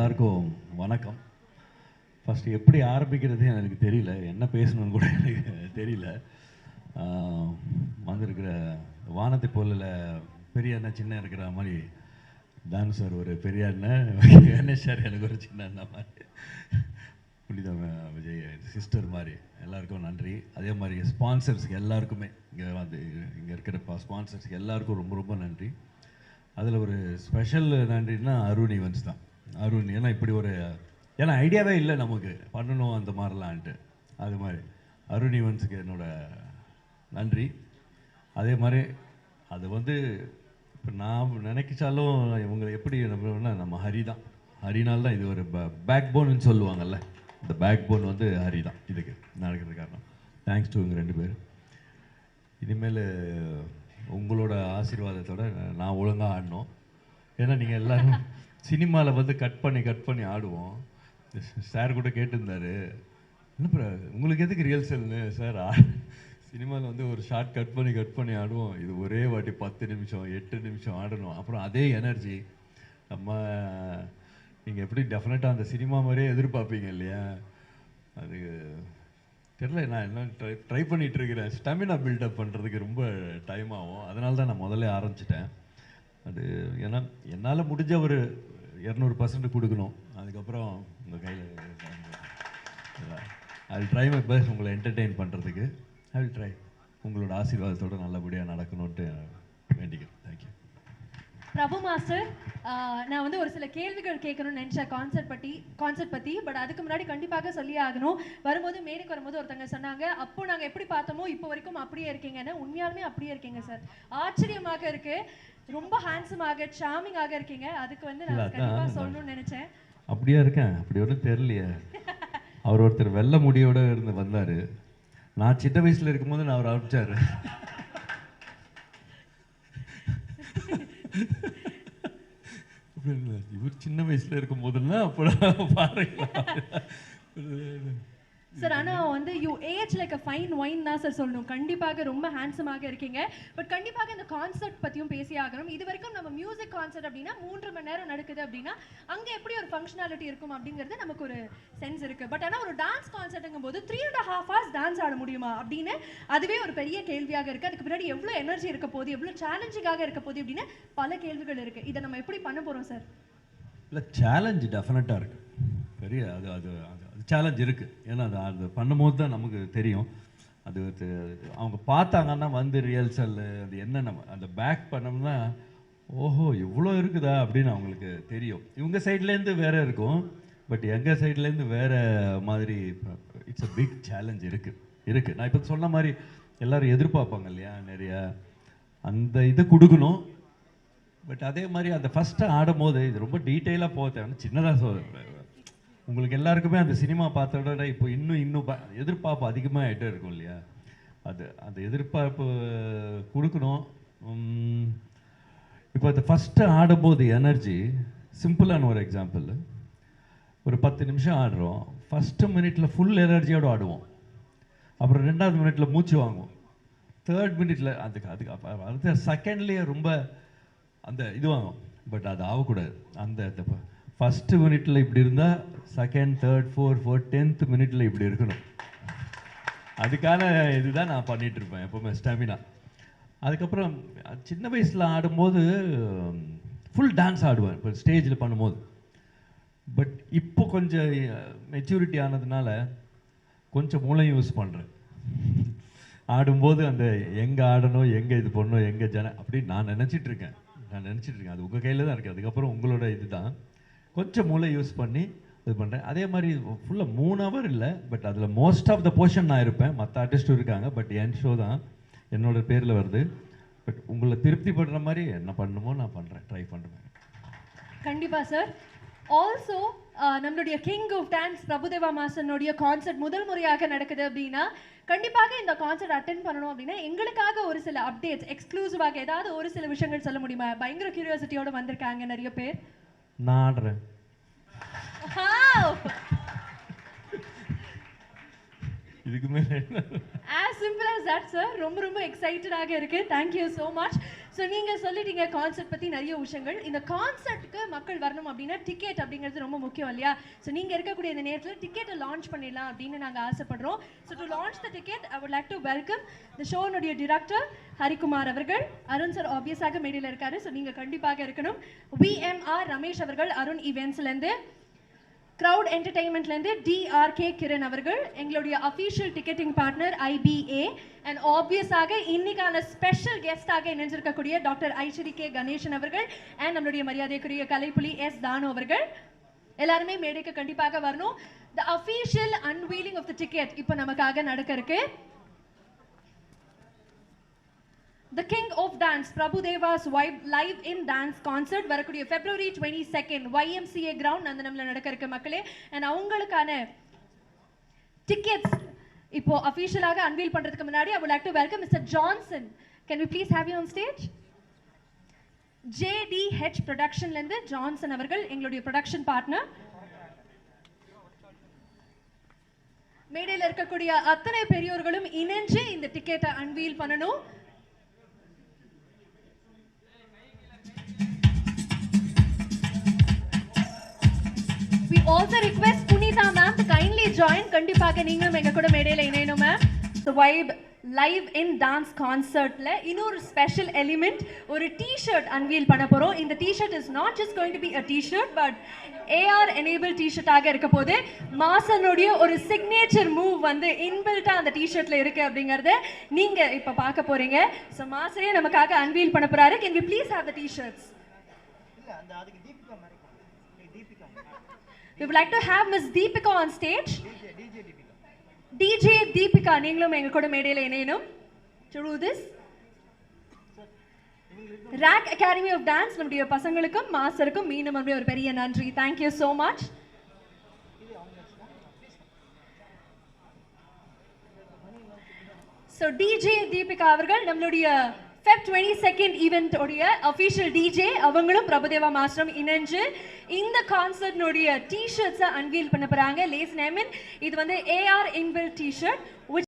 எல்லாருக்கும் வணக்கம். ஃபஸ்ட்டு எப்படி ஆரம்பிக்கிறது எனக்கு தெரியல. என்ன பேசணும்னு கூட எனக்கு தெரியல. வந்திருக்கிற வானத்தை போலில் பெரிய அண்ணன் சின்ன இருக்கிற மாதிரி தான் சார் ஒரு பெரிய அண்ணன் கணேஷ் சார் எனக்கு ஒரு சின்ன அண்ணன் மாதிரி. புனித விஜய் சிஸ்டர் மாதிரி. எல்லாருக்கும் நன்றி. அதே மாதிரி ஸ்பான்சர்ஸ்க்கு எல்லாருக்குமே. இங்கே வந்து இங்கே இருக்கிற ஸ்பான்சர்ஸ்க்கு எல்லாருக்கும் ரொம்ப ரொம்ப நன்றி. அதில் ஒரு ஸ்பெஷல் நன்றின்னா அருண் ஈவெண்ட்ஸ் தான். அருண் ஏன்னா இப்படி ஒரு ஏன்னா ஐடியாவே இல்லை நமக்கு. பண்ணணும் அந்த மாதிரிலான்ட்டு. அது மாதிரி. அருண் ஈவன்ஸுக்கு என்னோட நன்றி. அதே மாதிரி அது வந்து இப்போ நான் நினைக்கிச்சாலும் இவங்களை எப்படி நம்ம நம்ம ஹரி தான். ஹரினால் தான் இது ஒரு பேக் போன்னு சொல்லுவாங்கல்ல. இந்த பேக் போன் வந்து ஹரி தான். இதுக்கு நடக்கிறது காரணம். தேங்க்ஸ் டு இவங்க ரெண்டு பேர். இனிமேல் உங்களோட ஆசீர்வாதத்தோட நான் ஒழுங்காக ஆடணும். ஏன்னா நீங்கள் எல்லோரும் சினிமாவில் வந்து கட் பண்ணி கட் பண்ணி ஆடுவோம். சார் கூட கேட்டிருந்தார். என்ன உங்களுக்கு எதுக்கு ரியல்சல்னு சார் சினிமாவில் வந்து ஒரு ஷார்ட் கட் பண்ணி கட் பண்ணி ஆடுவோம். இது ஒரே வாட்டி பத்து நிமிஷம் எட்டு நிமிஷம் ஆடணும். அப்புறம் அதே எனர்ஜி நம்ம நீங்கள் எப்படி டெஃபினட்டாக அந்த சினிமா மாதிரியே எதிர்பார்ப்பீங்க இல்லையா? அது தெரில நான் என்ன ட்ரை ட்ரை பண்ணிகிட்ருக்கிறேன் ஸ்டெமினா பில்டப் பண்ணுறதுக்கு ரொம்ப டைம் ஆகும். அதனால தான் நான் முதல்ல ஆரம்பிச்சிட்டேன். அது ஏன்னா என்னால் முடிஞ்ச ஒரு இரநூறு பர்சன்ட் கொடுக்கணும். அதுக்கப்புறம் உங்கள் கையில் ஐ ட்ரை மை பெஸ்ட் உங்களை என்டர்டெயின் பண்ணுறதுக்கு ஐ வில் ட்ரை உங்களோட ஆசீர்வாதத்தோடு நல்லபடியாக நடக்கணும்ட்டு வேண்டிக்கிறேன். தேங்க்யூ பிரபு மாஸ்டர் நான் வந்து ஒரு சில கேள்விகள் கேட்கணும்னு நினைச்சேன் கான்செர்ட் பற்றி கான்செர்ட் பற்றி பட் அதுக்கு முன்னாடி கண்டிப்பாக சொல்லி ஆகணும். வரும்போது மேடைக்கு வரும்போது ஒருத்தங்க சொன்னாங்க அப்போ நாங்கள் எப்படி பார்த்தோமோ இப்போ வரைக்கும் அப்படியே இருக்கீங்கன்னு உண்மையாலுமே அப்படியே இருக்கீங்க சார். ஆச்சரியமாக இருக்கு. ரொம்ப ஹேண்ட்ஸமாக சாமிங்காக இருக்கீங்க. அதுக்கு வந்து நான் கண்டிப்பாக சொல்லணும்னு நினைச்சேன். அப்படியா இருக்கேன்? அப்படி ஒன்றும் தெரியலையே. அவர் ஒருத்தர் வெள்ளை முடியோட இருந்து வந்தார். நான் சின்ன வயசில் இருக்கும்போது நான் அவர் அனுப்பிச்சாரு. இவர் சின்ன வயசுல இருக்கும் போதெல்லாம் அப்போ பாருங்களா சார் ஆனா வந்து you age like a fine wine தான் சார் சொல்லணும். கண்டிப்பாக ரொம்ப ஹேண்ட்ஸமாக இருக்கீங்க. பட் கண்டிப்பாக இந்த கான்செர்ட் பத்தியும் பேசி ஆகணும். இது வரைக்கும் நம்ம மியூசிக் கான்செர்ட் அப்படின்னா மூன்று மணி நேரம் நடக்குது அப்படின்னா அங்க எப்படி ஒரு ஃபங்க்ஷனாலிட்டி இருக்கும் அப்படிங்கிறது நமக்கு ஒரு சென்ஸ் இருக்கு. பட் ஆனா ஒரு டான்ஸ் கான்செர்ட்டுங்கும் போது three and half hours dance ஆட முடியுமா அப்படின்னு அதுவே ஒரு பெரிய கேள்வியாக இருக்கு. அதுக்கு பின்னாடி எவ்வளவு எனர்ஜி இருக்க போகுது எவ்வளவு சேலஞ்சிங்காக இருக்க போகுது அப்படின்னு பல கேள்விகள் இருக்கு. இதை நம்ம எப்படி பண்ண போறோம் சார் இல்லை சேலஞ்ச் டெஃபினட்டாக இருக்கு. பெரிய அது அது அது அது சேலஞ்ச் இருக்குது ஏன்னா அது அது பண்ணும்போது தான் நமக்கு தெரியும். அது அவங்க பார்த்தாங்கன்னா வந்து ரியல்சல் அது என்ன நம்ம அந்த பேக் பண்ணோம்னா ஓஹோ இவ்வளோ இருக்குதா அப்படின்னு அவங்களுக்கு தெரியும். இவங்க சைட்லேருந்து வேறு இருக்கும். பட் எங்கள் சைட்லேருந்து வேற மாதிரி இட்ஸ் அ பிக் சேலஞ்ச் இருக்குது இருக்குது நான் இப்போ சொன்ன மாதிரி எல்லோரும் எதிர்பார்ப்பாங்க இல்லையா நிறைய அந்த இது கொடுக்கணும். பட் அதே மாதிரி அந்த ஃபஸ்ட்டு ஆடும் போது இது ரொம்ப டீட்டெயிலாக போக தேவை சின்னதாக சொல் உங்களுக்கு எல்லாருக்குமே அந்த சினிமா பார்த்தோட இப்போ இன்னும் இன்னும் ப- எதிர்பார்ப்பு அதிகமாக ஆகிட்டே இருக்கும் இல்லையா? அது அந்த எதிர்பார்ப்பு கொடுக்கணும். இப்போ அந்த ஃபஸ்ட்டு ஆடும்போது எனர்ஜி சிம்பிளான ஒரு எக்ஸாம்பிள் ஒரு பத்து நிமிஷம் ஆடுறோம். ஃபஸ்ட்டு மினிட்ல ஃபுல் எனர்ஜியோடு ஆடுவோம். அப்புறம் ரெண்டாவது மினிட்ல மூச்சு வாங்குவோம். தேர்ட் மினிட்ல அதுக்கு அதுக்கு அடுத்த செகண்ட்லேயே ரொம்ப அந்த இது வாங்கும் பட் அது ஆகக்கூடாது. அந்த ஃபஸ்ட்டு மினிட்டில் இப்படி இருந்தால் second third four four tenth மினிட்டில் இப்படி இருக்கணும். அதுக்கான இதுதான் நான் பண்ணிகிட்ருப்பேன் இருப்பேன் எப்பவுமே ஸ்டாமினா அதுக்கப்புறம் சின்ன வயசில் ஆடும்போது ஃபுல் டான்ஸ் ஆடுவேன் இப்போ ஸ்டேஜில் பண்ணும்போது. பட் இப்போ கொஞ்சம் மெச்சூரிட்டி ஆனதுனால கொஞ்சம் மூளையும் யூஸ் பண்ணுறேன் ஆடும்போது அந்த எங்கே ஆடணும் எங்கே இது பண்ணணும் எங்கே ஜன அப்படின்னு நான் நினச்சிட்டு இருக்கேன். நான் நினச்சிட்டு இருக்கேன். அது உங்கள் கையில் தான் இருக்குது அதுக்கப்புறம் உங்களோட இது தான் கொஞ்சம் மூளை யூஸ் பண்ணி இது பண்ணுறேன் அதே மாதிரி ஃபுல்லாக மூணு ஹவர் இல்லை பட் அதில் மோஸ்ட் ஆஃப் த போர்ஷன் நான் இருப்பேன். மற்ற ஆர்டிஸ்ட்டும் இருக்காங்க பட் என் ஷோ தான் என்னோடய பேரில் வருது. பட் உங்களை திருப்தி படுற மாதிரி என்ன பண்ணணுமோ நான் பண்ணுறேன் ட்ரை பண்ணுறேன் கண்டிப்பாக சார் ஆல்சோ நம்மளுடைய கிங் ஆஃப் டான்ஸ் பிரபுதேவா மாசனுடைய கான்சர்ட் முதல் முறையாக நடக்குது அப்படின்னா கண்டிப்பாக இந்த கான்சர்ட் அட்டென்ட் பண்ணணும் அப்படின்னா எங்களுக்காக ஒரு சில அப்டேட்ஸ் எக்ஸ்க்ளூசிவாக ஏதாவது ஒரு சில விஷயங்கள் சொல்ல முடியுமா? பயங்கர கியூரியாசிட்டியோடு வந்திருக்காங்க நிறைய பேர். Wow! இதுக்கு மேலே சிம்பிள் ஆஸ் தட் சார் ரொம்ப ரொம்ப எக்ஸைட்டடாக இருக்கு. தேங்க்யூ ஸோ மச் ஸோ நீங்க சொல்லிட்டீங்க கான்செர்ட் பத்தி நிறைய விஷயங்கள். இந்த கான்செர்ட்டுக்கு மக்கள் வரணும் அப்படின்னா டிக்கெட் அப்படிங்கிறது ரொம்ப முக்கியம் இல்லையா? ஸோ நீங்க இருக்கக்கூடிய இந்த நேரத்தில் டிக்கெட்டை லான்ச் பண்ணிடலாம் அப்படின்னு நாங்க ஆசைப்படுறோம். So to launch the ticket I would like to welcome இந்த ஷோனுடைய டிரெக்டர் ஹரிகுமார் அவர்கள். அருண் சார் ஆப்வியஸாக மேடையில் இருக்காரு. ஸோ நீங்க கண்டிப்பாக இருக்கணும். விஎம்ஆர் ரமேஷ் அவர்கள் அருண் இவெண்ட்ஸ்லேருந்து க்ரௌட் என்டர்டைன்மெண்ட்லேருந்து டிஆர்கே கிரண் அவர்கள் எங்களுடைய official ticketing partner IBA and ஆப்வியஸாக இன்னைக்கான ஸ்பெஷல் கெஸ்டாக இணைஞ்சிருக்கக்கூடிய டாக்டர் ஐஸ்வரி கே கணேசன் அவர்கள் அண்ட் நம்மளுடைய மரியாதைக்குரிய கலைப்புலி எஸ் தானு அவர்கள். எல்லாருமே மேடைக்கு கண்டிப்பாக வரணும். The official unveiling of the ticket இப்போ நமக்காக நடக்க இருக்கு. The king of dance Prabhudeva's vibe live in dance concert வரக்கூடிய February twenty second YMCA ground நந்தனம்ல நடக்க இருக்க மக்களே. அண்ட் அவங்களுக்கான டிக்கெட்ஸ் இப்போ அஃபீஷியலாக அன்வீல் பண்ணுறதுக்கு முன்னாடி I would like to welcome mister Johnson can we please have you on stage JDH ப்ரொடக்ஷன்லேருந்து Johnson அவர்கள் எங்களுடைய ப்ரொடக்ஷன் பார்ட்னர் மேடையில் இருக்கக்கூடிய அத்தனை பெரியோர்களும் இணைஞ்சு இந்த டிக்கெட்டை அன்வீல் பண்ணணும். We also request Punitha ma'am to kindly join கண்டிப்பாக நீங்களும் எங்க கூட மேடையில் இணையணும். Ma'am so vibe live in dance கான்சர்ட்ல இன்னொரு ஸ்பெஷல் எலிமெண்ட் ஒரு டிஷர்ட் அன்வீல் பண்ண போறோம். இந்த T-shirt is not just going to be a T-shirt but AR enable டிஷர்ட்டாக இருக்க போது மாசனுடைய ஒரு சிக்னேச்சர் மூவ் வந்து இன்பில்ட்டா அந்த டிஷர்ட்ல இருக்கு அப்படிங்கறத நீங்க இப்ப பார்க்க போறீங்க. ஸோ மாசனே நமக்காக அன்வீல் பண்ண போறாரு. Can we please have the T-shirts இல்ல அந்த அதுக்கு தீபிகா மாதிரி ஏய், Deepika We would like to have Miss Deepika on stage. DJ Deepika DJ Deepika நீங்களும் எங்க கூட மேடையில இணையணும் do this. Rock academy of dance நம்முடைய பசங்களுக்கும் மாஸ்டருக்கும் மீண்டும் ஒரு பெரிய நன்றி thank you so much so DJ Deepika அவர்கள் நம்மளுடைய ஃபெப் டுவெண்ட்டி செகண்ட் ஈவெண்ட்டோடைய உடைய டிஜே அவங்களும் பிரபுதேவா மாஸ்டரும் இணைஞ்சு இந்த கான்சர்ட்னுடைய டிஷர்ட்ஸை அன்வீல் பண்ண போறாங்க. லேஸ் நேமின் இது வந்து ஏஆர் இன்பில் டிஷர்ட்